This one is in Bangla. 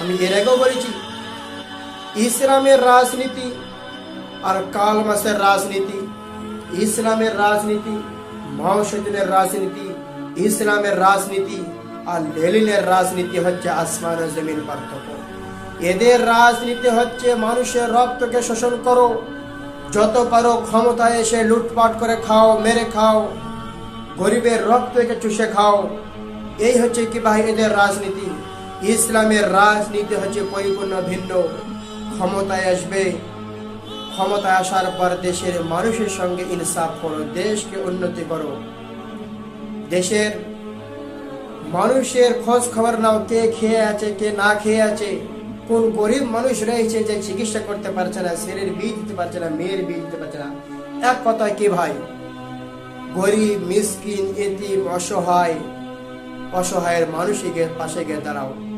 আমি এর আগেও বলেছি, ইসলামের রাজনীতি আর কাল মাসের রাজনীতি, ইসলামের রাজনীতি মাওসেদিনের রাজনীতি, ইসলামের রাজনীতি আর লেলিনের রাজনীতি হচ্ছে আসমান জমিন পার্থক্য। এদের রাজনীতি হচ্ছে মানুষের রক্তকে শোষণ করো, যত পারো ক্ষমতায় এসে লুটপাট করে খাও, মেরে খাও, গরিবের রক্তকে চুষে খাও। এই হচ্ছে কি ভাই এদের রাজনীতি? ইসলামের রাজনীতি হচ্ছে পরিপূর্ণ ভিন্ন। ক্ষমতায় আসবে। ক্ষমতায় আসার পর দেশের মানুষের সঙ্গে ইনসাফ করো, দেশকে উন্নতি করো। দেশের মানুষের খোঁজ খবর নাও, কে খেয়ে আছে, কে না খেয়ে আছে। কোন গরিব মানুষ রয়েছে যে চিকিৎসা করতে পারছে না, ছেলের বিয়ে দিতে পারছে না, মেয়ের বিয়ে দিতে পারছে না। এক কথায় কি ভাই? গরিব, মিসকিন, এতিম, অসহায়, অসহায়ের মানুষের পাশে গিয়ে দাঁড়াও।